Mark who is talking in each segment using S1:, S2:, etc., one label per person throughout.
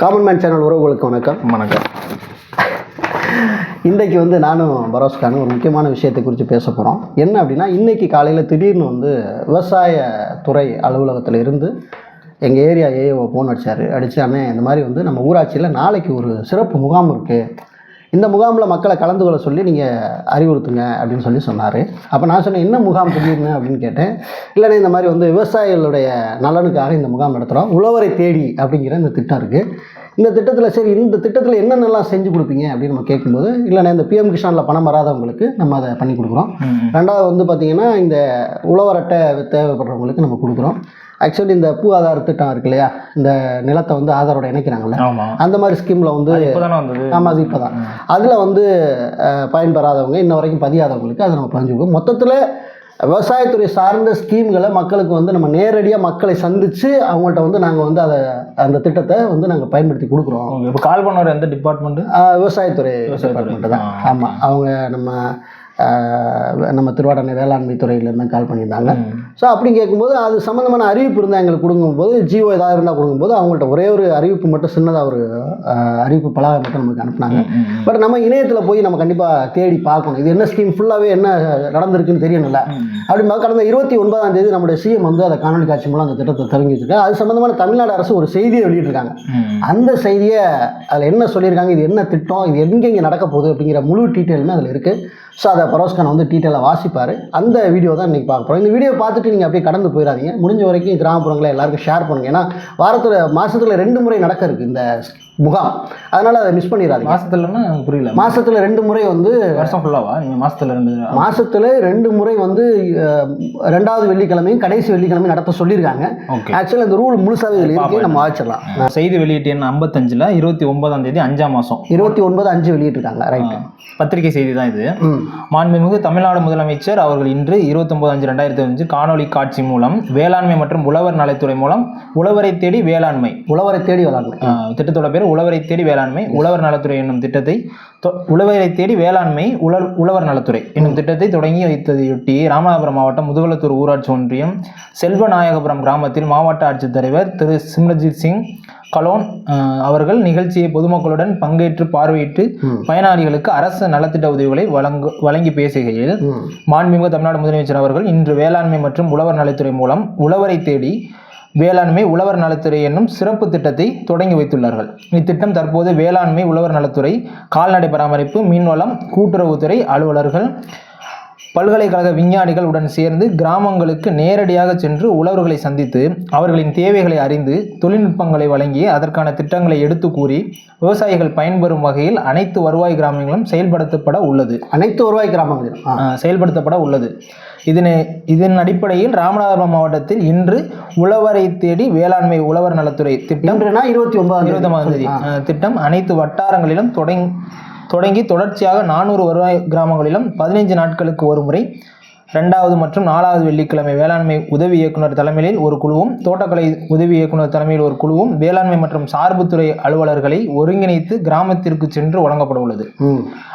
S1: Common man channel உறவுகளுக்கு வணக்கம்.
S2: வணக்கம்.
S1: இன்றைக்கு வந்து நானும் பரோஸ்கானும் ஒரு முக்கியமான விஷயத்தை குறித்து பேச போகிறோம் என்ன அப்படின்னா இன்றைக்கி காலையில் திடீர்னு வந்து விவசாய துறை அலுவலகத்தில் இருந்து எங்கள் ஏரியா ஏஓ ஃபோன் அடிச்சார். அடிச்சு அண்ணே இந்த மாதிரி வந்து நம்ம ஊராட்சியில் நாளைக்கு ஒரு சிறப்பு முகாம் இருக்குது இந்த முகாமில் மக்களை கலந்து கொள்ள சொல்லி நீங்கள் அறிவுறுத்துங்க அப்படின்னு சொல்லி சொன்னார். அப்போ நான் சொன்னேன் என்ன முகாம் திடீர்னு? அப்படின்னு கேட்டேன். இல்லைன்னா இந்த மாதிரி வந்து விவசாயிகளுடைய நலனுக்காக இந்த முகாம் நடத்துகிறோம் உழவரை தேடி அப்படிங்கிற இந்த திட்டம் இருக்குது இந்த திட்டத்தில் சரி இந்த திட்டத்தில் என்னென்னலாம் செஞ்சு கொடுப்பீங்க அப்படின்னு நம்ம கேட்கும்போது இல்லைண்ணே இந்த பிஎம் கிஷானில் பணம் வராதவங்களுக்கு நம்ம அதை பண்ணி கொடுக்குறோம். ரெண்டாவது வந்து பார்த்திங்கன்னா இந்த உழவர் அட்டை தேவைப்படுறவங்களுக்கு நம்ம கொடுக்குறோம். ஆக்சுவலி இந்த பூ ஆதார திட்டம் இருக்கு இல்லையா இந்த நிலத்தை வந்து ஆதாரோட இணைக்கிறாங்கல்ல அந்த மாதிரி ஸ்கீமில் வந்து ஆமாம் அது இப்போ தான் அதில் வந்து பயன்பெறாதவங்க இன்ன வரைக்கும் பதியாதவங்களுக்கு அதை நம்ம பதிஞ்சு கொடுக்கும் மொத்தத்தில் விவசாயத்துறை சார்ந்த ஸ்கீம்களை மக்களுக்கு வந்து நம்ம நேரடியாக மக்களை சந்தித்து அவங்கள்ட்ட வந்து நாங்கள் வந்து அதை அந்த திட்டத்தை வந்து நாங்கள் பயன்படுத்தி கொடுக்குறோம்.
S2: இப்போ கால் பண்ணவர் எந்த டிபார்ட்மெண்ட்
S1: ஆஹ் விவசாயத்துறை
S2: விவசாயத்துறை.
S1: டிபார்ட்மெண்ட் தான். ஆமாம் அவங்க நம்ம நம்ம திருவாடனை வேளாண்மை துறையிலேருந்து கால் பண்ணியிருந்தாங்க. ஸோ அப்படி கேட்கும்போது அது சம்மந்தமான அறிவிப்பு இருந்தால் எங்களுக்கு கொடுக்கும்போது ஜியோ ஏதாவது இருந்தால் கொடுக்கும்போது அவங்கள்ட்ட ஒரே ஒரு அறிவிப்பு மட்டும் சின்னதாக ஒரு அறிவிப்பு பலகை மட்டும் நமக்கு அனுப்புனாங்க. பட் நம்ம இணையத்தில் போய் நம்ம கண்டிப்பாக தேடி பார்க்கணும். இது என்ன ஸ்கீம் ஃபுல்லாகவே என்ன நடந்திருக்குன்னு தெரியணும்ல. அப்படி கடந்த இருபத்தி ஒன்பதாம் தேதி நம்முடைய சிஎம் வந்து அதை காணொலி காட்சி மூலம் அந்த திட்டத்தை தொடங்கி வச்சிருக்காங்க அது சம்மந்தமான தமிழ்நாடு அரசு ஒரு செய்தியை வெளியிட்டிருக்காங்க. அந்த செய்தியை அதில் என்ன சொல்லியிருக்காங்க இது என்ன திட்டம் இது எங்கெங்கே நடக்க போகுது அப்படிங்கிற முழு டீட்டெயிலுமே அதில் இருக்குது ஸோ அதை பரோஸ்கான் வந்து டீட்டெயிலாக வாசிப்பார். அந்த வீடியோ தான் இன்றைக்கி பார்க்க போகிறோம் இந்த வீடியோ பார்த்துட்டு நீங்கள் அப்படியே கடந்து போயிடாதீங்க. முடிஞ்ச வரைக்கும் கிராமப்புறங்களை எல்லாருக்கும் ஷேர் பண்ணுங்கள் ஏன்னா வாரத்தில் மாதத்தில் ரெண்டு முறை நடக்க இருக்குது இந்த முகாம். அதனால் அதை மிஸ் பண்ணிடாதீங்க.
S2: மாசத்துலன்னா எனக்கு புரியல.
S1: மாதத்தில் ரெண்டு முறை வந்து
S2: வருஷம் ஃபுல்லாவா நீங்க மாசத்துல ரெண்டு
S1: மாதத்தில் ரெண்டு முறை வந்து ரெண்டாவது வெள்ளிக்கிழமையும் கடைசி வெள்ளிக்கிழமையும் நடத்த சொல்லியிருக்காங்க.
S2: ஓகே.
S1: ஆக்சுவலாக இந்த ரூல் இதில் இருக்கு. நம்ம வாச்சிடலாம்.
S2: செய்தி வெளியீட்டு எண் ஐம்பத்தஞ்சுல இருபத்தி ஒன்பதாம் தேதி அஞ்சாம் மாசம்.
S1: இருபத்தி ஒன்பது அஞ்சு வெளியிட்டிருக்காங்க. ரைட்
S2: பத்திரிகை செய்தி தான் இது. மாண்புமிகு தமிழ்நாடு முதலமைச்சர் அவர்கள் இன்று இருபத்தொன்பது அஞ்சு ரெண்டாயிரத்தி அஞ்சு காணொலி காட்சி மூலம் வேளாண்மை மற்றும் உழவர் நலத்துறை மூலம் உழவரை தேடி வேளாண்மை.
S1: உழவரை தேடி விளாட்ணும்
S2: ஆஹ் திட்டத்தோட பேர் உழவரை தேடி வேளாண்மை உழவர் நலத்துறை என்னும் திட்டத்தை உழவரை தேடி வேளாண்மை உழல் உழவர் நலத்துறை என்னும் திட்டத்தை தொடங்கி வைத்ததையொட்டி ராமநாதபுரம் மாவட்டம் முதுகுளத்தூர் ஊராட்சி ஒன்றியம் செல்வநாயகபுரம் கிராமத்தில் மாவட்ட ஆட்சித்தலைவர் திரு சிம்ரஜித் சிங் கலோன் அவர்கள் நிகழ்ச்சியை பொதுமக்களுடன் பங்கேற்று பார்வையிட்டு பயனாளிகளுக்கு அரசு நலத்திட்ட உதவிகளை வழங்கு வழங்கி பேசுகையில்
S1: ம்
S2: மாண்புமிகு தமிழ்நாடு முதலமைச்சர் அவர்கள் இன்று வேளாண்மை மற்றும் உழவர் நலத்துறை மூலம் உழவரை தேடி வேளாண்மை உழவர் நலத்துறை என்னும் சிறப்பு திட்டத்தை தொடங்கி வைத்துள்ளார்கள். இத்திட்டம் தற்போது வேளாண்மை உழவர் நலத்துறை கால்நடை பராமரிப்பு மீன்வளம் கூட்டுறவுத்துறை அலுவலர்கள் பல்கலைக்கழக விஞ்ஞானிகள் உடன் சேர்ந்து கிராமங்களுக்கு நேரடியாக சென்று உழவர்களை சந்தித்து அவர்களின் தேவைகளை அறிந்து தொழில்நுட்பங்களை வழங்கி அதற்கான திட்டங்களை எடுத்து கூறி விவசாயிகள் பயன்பெறும் வகையில் அனைத்து வருவாய் கிராமங்களும் செயல்படுத்தப்பட உள்ளது.
S1: அனைத்து வருவாய் கிராமங்களிலும்
S2: ஆஹ் செயல்படுத்தப்பட உள்ளது. இதனை இதன் அடிப்படையில் ராமநாதபுரம் மாவட்டத்தில் இன்று உழவரை தேடி வேளாண்மை உழவர் நலத்துறை திட்டம்
S1: இருபத்தி ஒன்பதாம்
S2: இருபத்தி ஒன்பதாம் தேதி. திட்டம் அனைத்து வட்டாரங்களிலும் தொடங்கி தொடங்கி தொடர்ச்சியாக நானூறு வருவாய் கிராமங்களிலும் பதினைஞ்சு நாட்களுக்கு ஒரு முறை ரெண்டாவது மற்றும் நாலாவது வெள்ளிக்கிழமை வேளாண்மை உதவி இயக்குனர் தலைமையில் ஒரு குழுவும் தோட்டக்கலை உதவி இயக்குனர் தலைமையில் ஒரு குழுவும் வேளாண்மை மற்றும் சார்புத்துறை அலுவலர்களை ஒருங்கிணைத்து கிராமத்திற்கு சென்று வழங்கப்பட உள்ளது.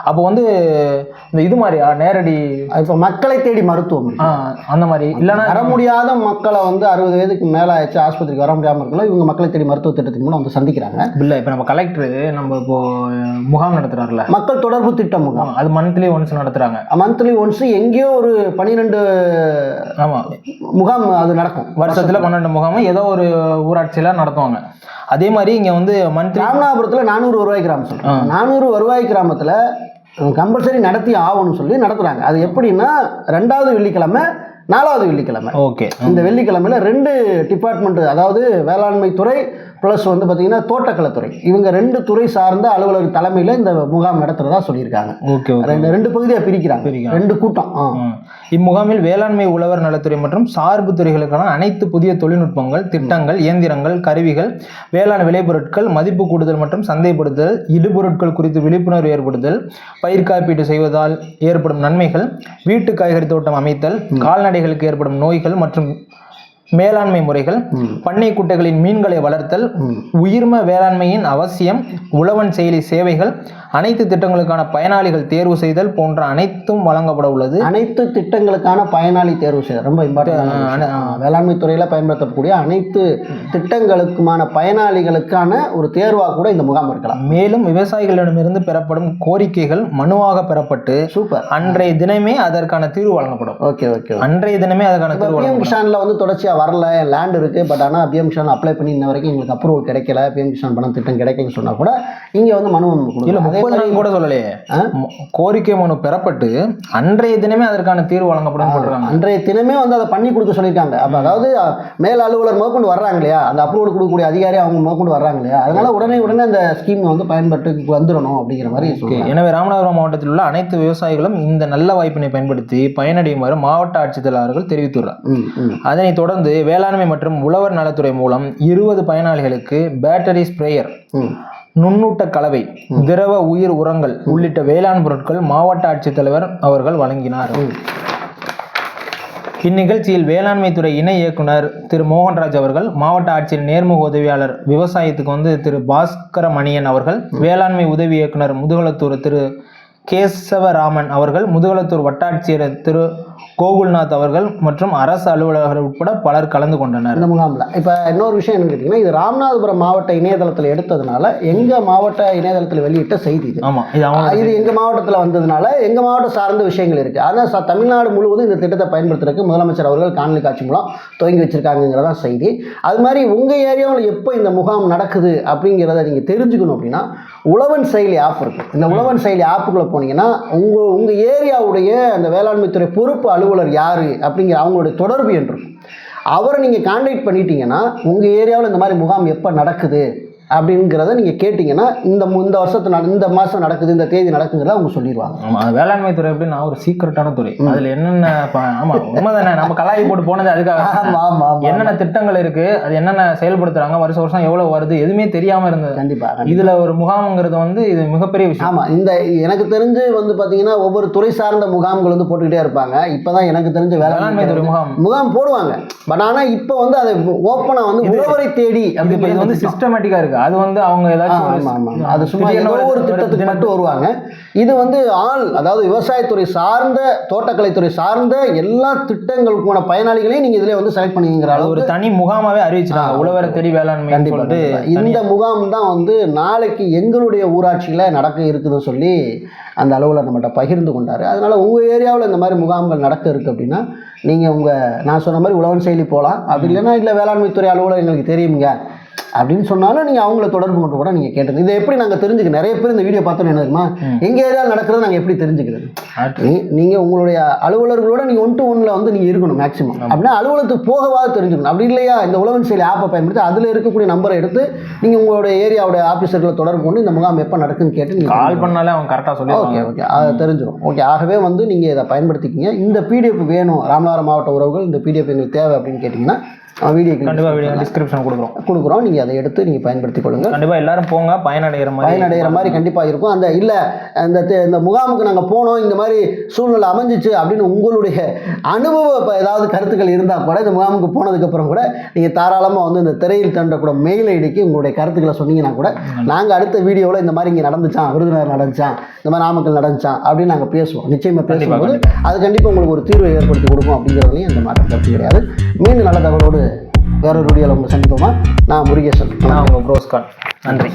S2: அப்போ வந்து இந்த இது மாதிரியா நேரடி
S1: இப்போ மக்களை தேடி மருத்துவம்.
S2: அந்த மாதிரி. இல்லைன்னா
S1: வர முடியாத மக்களை வந்து அறுபது வயதுக்கு மேலே ஆயிடுச்சு ஆஸ்பத்திரிக்கு வர முடியாமல் இருக்கலாம் இவங்க மக்களை தேடி மருத்துவ திட்டத்தின் மூலம் வந்து சந்திக்கிறாங்க.
S2: இல்லை இப்போ நம்ம கலெக்டர் நம்ம இப்போ முகாம் நடத்துறாருல
S1: மக்கள் தொடர்பு திட்டம் முகாம்.
S2: அது மந்த்லி ஒன்ஸ் நடத்துறாங்க.
S1: மந்த்லி ஒன்ஸ் எங்கேயோ ஒரு பன்னிரெண்டு
S2: ஆமா.
S1: முகாம் அது நடக்கும்.
S2: வருஷத்துல பன்னெண்டு முகாமும் ஏதோ ஒரு ஊராட்சியில நடத்துவாங்க. அதே மாதிரி இங்க வந்து மந்த்லி
S1: ராமநாதபுரத்தில் நானூறு வருவாய் கிராமம் சொல்லுவாங்க நானூறு வருவாய் கிராமத்தில் கம்பல்சரி நடத்தி ஆகணும்னு சொல்லி நடத்துகிறாங்க அது எப்படின்னா ரெண்டாவது வெள்ளிக்கிழமை நாலாவது வெள்ளிக்கிழமை.
S2: ஓகே.
S1: இந்த வெள்ளிக்கிழமையில ரெண்டு டிபார்ட்மெண்ட் அதாவது வேளாண்மை துறை ப்ளஸ் வந்து பார்த்தீங்கன்னா தோட்டக்கலைத்துறை. இவங்க ரெண்டு துறை சார்ந்த அலுவலர் தலைமையில் இந்த முகாம் நடத்துறதா சொல்லியிருக்காங்க.
S2: ஓகே
S1: ரெண்டு ரெண்டு பகுதியாக பிரிக்கிறாங்க. ரெண்டு கூட்டம்.
S2: இம்முகாமில் வேளாண்மை உழவர் நலத்துறை மற்றும் சார்பு துறைகளுக்கான அனைத்து புதிய தொழில்நுட்பங்கள் திட்டங்கள் இயந்திரங்கள் கருவிகள் வேளாண் விளைபொருட்கள் மதிப்பு கூடுதல் மற்றும் சந்தைப்படுத்துதல் இடுபொருட்கள் குறித்து விழிப்புணர்வு ஏற்படுத்தல் பயிர் காப்பீடு செய்வதால் ஏற்படும் நன்மைகள் வீட்டு காய்கறி தோட்டம் அமைத்தல் கால்நடைகளுக்கு ஏற்படும் நோய்கள் மற்றும் மேலாண்மை முறைகள் பண்ணை குட்டைகளின் மீன்களை வளர்த்தல். உயிர்ம வேளாண்மையின் அவசியம் உழவன் செயலி சேவைகள் அனைத்து திட்டங்களுக்கான பயனாளிகள் தேர்வு செய்தல் போன்ற அனைத்தும் வழங்கப்பட உள்ளது.
S1: அனைத்து திட்டங்களுக்கான பயனாளி தேர்வு செய்ய ரொம்ப இம்பார்ட்டன்ட் வேளாண்மை துறையில் பயன்படுத்தக்கூடிய அனைத்து திட்டங்களுக்குமான பயனாளிகளுக்கான ஒரு தேர்வாக கூட இந்த முகாம் இருக்கலாம்.
S2: மேலும் விவசாயிகளிடமிருந்து பெறப்படும் கோரிக்கைகள் மனுவாக பெறப்பட்டு
S1: சூப்பர்.
S2: அன்றைய தினமே அதற்கான தீர்வு வழங்கப்படும்.
S1: ஓகே ஓகே
S2: அன்றைய தினமே அதற்கான தீர்வு
S1: பிஎம் கிஷானில் வந்து தொடர்ச்சியாக வரல லேண்ட் இருக்குது பட் ஆனால் பிஎம் கிஷான் அப்ளை பண்ணி இன்ன வரைக்கும் எங்களுக்கு அப்ரூவல் கிடைக்கல. பிஎம் கிஷான் பணம் திட்டம் கிடைக்கலன்னு சொன்னால் கூட இங்கே வந்து மனு
S2: இல்ல முப்பது நாள் கூட சொல்லலையே. கோரிக்கை மனு பெறப்பட்டு அன்றைய தினமே அதற்கான தீர்வு வழங்கப்படும் சொல்றாங்க.
S1: அன்றைய தினமே வந்து அதை பண்ணி கொடுக்க சொல்லியிருக்காங்க. அப்போ அதாவது மேல் அலுவலர் முதற்கொண்டு வர்றாங்க இல்லையா? அந்த அப்ரூவல் கொடுக்கக்கூடிய அதிகாரி அவங்க முதற்கொண்டு வர்றாங்க இல்லையா? அதனால உடனே உடனே அந்த ஸ்கீம் வந்து பயன்பட்டுக்கு வந்துடணும் அப்படிங்கிற மாதிரி
S2: எனவே ராமநாதபுரம் மாவட்டத்தில் உள்ள அனைத்து விவசாயிகளும் இந்த நல்ல வாய்ப்பினை பயன்படுத்தி பயனடையுமாறு மாவட்ட ஆட்சித்தலைவர்கள் தெரிவித்துள்ளார். அதனைத் தொடர்ந்து வேளாண்மை மற்றும் உழவர் நலத்துறை மூலம் இருபது பயனாளிகளுக்கு பேட்டரி ஸ்ப்ரேயர் நுண்ணூட்ட கலவை திரவ உயிர் உரங்கள் உள்ளிட்ட வேளாண் பொருட்கள் மாவட்ட ஆட்சித்தலைவர் அவர்கள் வழங்கினார். இந்நிகழ்ச்சியில் வேளாண்மை துறை இணை இயக்குனர் திரு மோகன்ராஜ் அவர்கள் மாவட்ட ஆட்சியர் நேர்முக உதவியாளர் விவசாயத்துக்கு வந்து திரு பாஸ்கர மணியன் அவர்கள் வேளாண்மை உதவி இயக்குனர் முதுகுளத்தூர் திரு கேசவராமன் அவர்கள் முதுகுளத்தூர் வட்டாட்சியர் திரு கோகுல்நாத் அவர்கள் மற்றும் அரசு அலுவலர்கள் உட்பட பலர் கலந்து கொண்டனர்.
S1: இந்த முகாமில். இப்போ இன்னொரு விஷயம் என்னன்னு கேட்டிங்கன்னா இது ராமநாதபுரம் மாவட்ட இணையதளத்தில் எடுத்ததுனால எங்கள் மாவட்ட இணையதளத்தில் வெளியிட்ட செய்தி இது.
S2: ஆமா இது
S1: இது எங்கள் மாவட்டத்தில் வந்ததுனால எங்கள் மாவட்டம் சார்ந்த விஷயங்கள் இருக்குது ஆனால் தமிழ்நாடு முழுவதும் இந்த திட்டத்தை பயன்படுத்துறதுக்கு முதலமைச்சர் அவர்கள் காணொலி காட்சி மூலம் துவங்கி வச்சிருக்காங்கிறதான் செய்தி. அது மாதிரி உங்கள் ஏரியாவில் எப்போ இந்த முகாம் நடக்குது அப்படிங்கிறத நீங்கள் தெரிஞ்சுக்கணும் அப்படின்னா உழவன் செயலி ஆப் இருக்குது இந்த உழவன் செயலி ஆப்புக்குள்ளே போனீங்கன்னா உங்கள் உங்கள் ஏரியாவுடைய அந்த வேளாண்மைத்துறை பொறுப்பு அலுவலர் யார் அப்படிங்கிற அவங்களுடைய தொடர்பு என்று அவரை நீங்கள் காண்டாக்ட் பண்ணிட்டீங்கன்னா உங்கள் ஏரியாவில் இந்த மாதிரி முகாம் எப்போ நடக்குது அப்படிங்கிறத நீங்கள் கேட்டிங்கன்னா இந்த இந்த வருஷத்து இந்த மாதம் நடக்குது இந்த தேதி நடக்குங்கிறத அவங்க சொல்லிடுவாங்க.
S2: ஆமா அது வேளாண்மை துறை எப்படின்னா ஒரு சீக்கிரட்டான துறை. அதுல என்னென்ன ப- ஆமா உண்மைதானே நம்ம கலாய் போட்டு போனது அதுக்காக.
S1: ஆமாம் ஆமாம் ஆமாம்
S2: என்னென்ன திட்டங்கள் இருக்கு அது என்னென்ன செயல்படுத்துறாங்க வருஷம் வருஷம் எவ்வளவு வருது எதுவுமே தெரியாம இருந்தது.
S1: கண்டிப்பாக
S2: இதுல ஒரு முகாம்ங்கிறது வந்து இது மிகப்பெரிய விஷயம்.
S1: ஆமாம் இந்த எனக்கு தெரிஞ்சு வந்து பார்த்தீங்கன்னா ஒவ்வொரு துறை சார்ந்த முகாம்கள் வந்து போட்டுக்கிட்டே இருப்பாங்க. இப்போ தான் எனக்கு தெரிஞ்ச
S2: வேளாண்மை துறை முகாம்.
S1: முகாம் போடுவாங்க. பட் ஆனால் இப்போ வந்து அதை ஓப்பனாக வந்து உழவரை தேடி
S2: இது வந்து சிஸ்டமேட்டிக்கா இருக்கு. அது வந்து அவங்க ஏதாச்சும்
S1: ஆமா, ஆமா, ஆமா. அது சும்மா ஏதோ ஒரு திட்டத்துக்கு மட்டும் வருவாங்க. இது வந்து ஆள் அதாவது விவசாயத்துறை சார்ந்த தோட்டக்கலைத்துறை சார்ந்த எல்லா திட்டங்களுக்கான பயனாளிகளையும் நீங்க இதுல வந்து செலக்ட் பண்ணிக்கிற
S2: அது ஒரு தனி முகாமாவே அறிவிச்சிட்டாங்க.
S1: ஆ,
S2: உழவரை தேடி வேளாண்மை சொல்லிட்டு
S1: கண்டிப்பா. இந்த முகாம் தான் வந்து நாளைக்கு எங்களுடைய ஊராட்சியில நடக்க இருக்குதுன்னு சொல்லி அந்த அலுவலர் நம்மகிட்ட பகிர்ந்து கொண்டாரு. அதனால உங்க ஏரியாவில் இந்த மாதிரி முகாம்கள் நடக்க இருக்கு அப்படின்னா நீங்க உங்க நான் சொன்ன மாதிரி உழவன் செயலி போகலாம் அப்படி இல்லைன்னா இல்லை வேளாண்மைத்துறை அலுவலர் எங்களுக்கு தெரியுங்க அப்படின்னு சொன்னாலும் நீங்கள் அவங்கள தொடர்பு கொண்டு கூட நீங்கள் கேட்டுங்க இதை எப்படி நாங்கள் தெரிஞ்சுக்க நிறைய பேர் இந்த வீடியோ பார்த்தோன்னு என்ன தெரியுமா. எங்கள் ஏரியாவில் நடக்கிறத நாங்கள் எப்படி தெரிஞ்சுக்கிறது? நீங்கள் உங்களுடைய அலுவலர்களோட நீங்கள் ஒன் டு ஒன்ல வந்து நீங்கள் இருக்கணும் மேக்ஸிமம் அப்படின்னா அலுவலகத்துக்கு போகவாது தெரிஞ்சுக்கணும். அப்படி இல்லையா? இந்த உழவன் செயலி ஆப்பை பயன்படுத்தி அதில் இருக்கக்கூடிய நம்பரை எடுத்து நீங்கள் உங்களுடைய ஏரியாவுடைய ஆஃபீஸர்களை தொடர்பு கொண்டு இந்த முகாம் எப்போ நடக்குன்னு கேட்டு நீங்கள்
S2: கால் பண்ணாலே அவங்க கரெக்டா
S1: ஓகே
S2: சொல்லிடுவாங்க
S1: ஓகே அது தெரிஞ்சிடும் ஓகே ஆகவே வந்து நீங்கள் இதை பயன்படுத்திக்கிங்க. இந்த பிடிஎஃப் வேணும். ராமநாதபுரம் மாவட்ட உறவுகள் இந்த பிடிஎஃப் எங்களுக்கு தேவை அப்படின்னு கேட்டிங்கன்னா வீடியோ
S2: கண்டிப்பா வீடியோ டிஸ்கிரிப்ஷன் கொடுக்குறோம்.
S1: கொடுக்குறோம். நீங்கள் அதை எடுத்து நீங்கள் பயன்படுத்திக் கொள்ளுங்கள்
S2: கண்டிப்பா எல்லாரும் போங்க பயனடைகிற மாதிரி
S1: பயனடைகிற மாதிரி கண்டிப்பாக இருக்கும். அந்த இல்லை அந்த இந்த முகாமுக்கு நாங்கள் போனோம் இந்த மாதிரி சூழ்நிலை அமைஞ்சிச்சு அப்படின்னு உங்களுடைய அனுபவ இப்போ ஏதாவது கருத்துக்கள் இருந்தால் கூட இந்த முகாமுக்கு போனதுக்கப்புறம் கூட நீங்கள் தாராளமாக வந்து இந்த திரையில் தண்டக்கூட மெயில் ஐடிக்கு உங்களுடைய கருத்துக்களை சொன்னீங்கன்னா கூட நாங்கள் அடுத்த வீடியோவில் இந்த மாதிரி இங்கே நடந்துச்சான் விருதுநகர் நடந்துச்சான் இந்த மாதிரி நாமக்கல் நடந்துச்சான் அப்படின்னு நாங்கள் பேசுவோம். நிச்சயமாக பேசும்போது அது கண்டிப்பாக உங்களுக்கு ஒரு தீர்வை ஏற்படுத்தி கொடுக்கும் அப்படிங்கிறதுலையும் எந்த மாற்றம் கருத்து கிடையாது. மீண்டும் நல்ல தகவலோடு வேறொரு வீடியோவில் உங்களை சந்திப்போமா? நான் முருகேசன்.
S2: நான் உங்கள் ப்ரோஸ்கான் நன்றி.